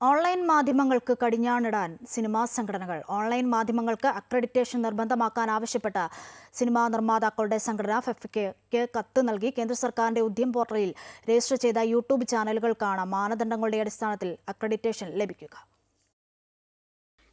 Online മാധ്യമങ്ങൾക്ക് കടിഞ്ഞാണിടാൻ cinema സംഘടനകൾ ഓൺലൈൻ മാധ്യമങ്ങൾക്ക് അക്രഡിറ്റേഷൻ നിർബന്ധമാക്കാൻ ആവശ്യപ്പെട്ട സിനിമാ നിർമ്മാതാക്കളുടെ സംഘടന ഫെഫ്കയ്ക്ക് കത്ത് നൽകി കേന്ദ്ര സർക്കാരിന്റെ ഉദ്യം പോർട്ടലിൽ രജിസ്റ്റർ ചെയ്ത യൂട്യൂബ് ചാനലുകൾക്കാണ് മാനദണ്ഡങ്ങളുടെ അടിസ്ഥാനത്തിൽ അക്രഡിറ്റേഷൻ ലഭിക്കുക.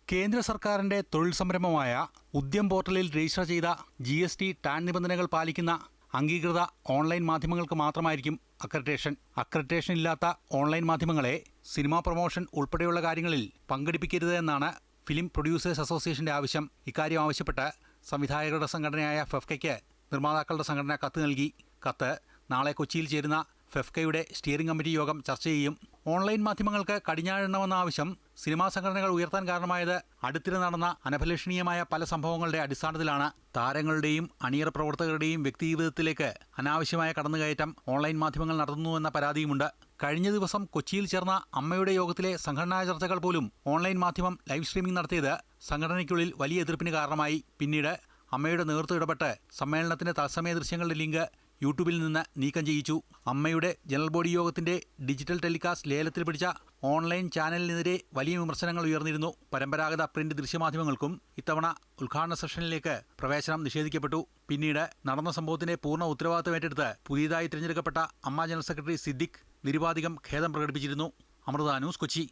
കേന്ദ്ര സർക്കാരിന്റെ തൊഴിൽ സംരംഭമായ ഉദ്യം പോർട്ടലിൽ രജിസ്റ്റർ ചെയ്ത ജി എസ് ടി ടാൻ നിബന്ധനകൾ പാലിക്കുന്ന അംഗീകൃത ഓൺലൈൻ മാധ്യമങ്ങൾക്ക് മാത്രമായിരിക്കും അക്രഡിറ്റേഷൻ. അക്രഡിറ്റേഷൻ ഇല്ലാത്ത ഓൺലൈൻ മാധ്യമങ്ങളെ സിനിമാ പ്രൊമോഷൻ ഉൾപ്പെടെയുള്ള കാര്യങ്ങളിൽ പങ്കെടുപ്പിക്കരുത് എന്നാണ് ഫിലിം പ്രൊഡ്യൂസേഴ്സ് അസോസിയേഷന്റെ ആവശ്യം. ഇക്കാര്യം ആവശ്യപ്പെട്ട് സംവിധായകരുടെ സംഘടനയായ ഫെഫ്കയ്ക്ക് നിർമ്മാതാക്കളുടെ സംഘടന കത്ത് നൽകി. കത്ത് നാളെ കൊച്ചിയിൽ ചേരുന്ന ഫെഫ്കയുടെ സ്റ്റിയറിംഗ് കമ്മിറ്റി യോഗം ചർച്ച ചെയ്യും. ഓൺലൈൻ മാധ്യമങ്ങൾക്ക് കടിഞ്ഞാഴണമെന്ന ആവശ്യം സിനിമാ സംഘടനകൾ ഉയർത്താൻ കാരണമായത് അടുത്തിടെ നടന്ന അനഭിലഷണീയമായ പല സംഭവങ്ങളുടെ അടിസ്ഥാനത്തിലാണ്. താരങ്ങളുടെയും അണിയറ പ്രവർത്തകരുടെയും വ്യക്തിജീവിതത്തിലേക്ക് അനാവശ്യമായ കടന്നുകയറ്റം ഓൺലൈൻ മാധ്യമങ്ങൾ നടത്തുന്നുവെന്ന പരാതിയുമുണ്ട്. കഴിഞ്ഞ ദിവസം കൊച്ചിയിൽ ചേർന്ന അമ്മയുടെ യോഗത്തിലെ സംഘടനാ ചർച്ചകൾ പോലും ഓൺലൈൻ മാധ്യമം ലൈവ് സ്ട്രീമിംഗ് നടത്തിയത് സംഘടനയ്ക്കുള്ളിൽ വലിയ എതിർപ്പിന് കാരണമായി. പിന്നീട് അമ്മയുടെ നേതൃത്വം ഇടപെട്ട് സമ്മേളനത്തിന്റെ തത്സമയ ദൃശ്യങ്ങളുടെ ലിങ്ക് യൂട്യൂബിൽ നിന്ന് നീക്കം ചെയ്യിച്ചു. അമ്മയുടെ ജനറൽ ബോഡി യോഗത്തിന്റെ ഡിജിറ്റൽ ടെലികാസ്റ്റ് ലേലത്തിൽ പിടിച്ച ഓൺലൈൻ ചാനലിനെതിരെ വലിയ വിമർശനങ്ങൾ ഉയർന്നിരുന്നു. പരമ്പരാഗത പ്രിന്റ് ദൃശ്യമാധ്യമങ്ങൾക്കും ഇത്തവണ ഉദ്ഘാടന സെഷനിലേക്ക് പ്രവേശനം നിഷേധിക്കപ്പെട്ടു. പിന്നീട് നടന്ന സംഭവത്തിന്റെ പൂർണ ഉത്തരവാദിത്തം ഏറ്റെടുത്ത് പുതിയതായി തിരഞ്ഞെടുക്കപ്പെട്ട അമ്മ ജനറൽ സെക്രട്ടറി സിദ്ദിഖ് നിരുപാധികം ഖേദം പ്രകടിപ്പിച്ചിരുന്നു. അമൃത ന്യൂസ് കൊച്ചി.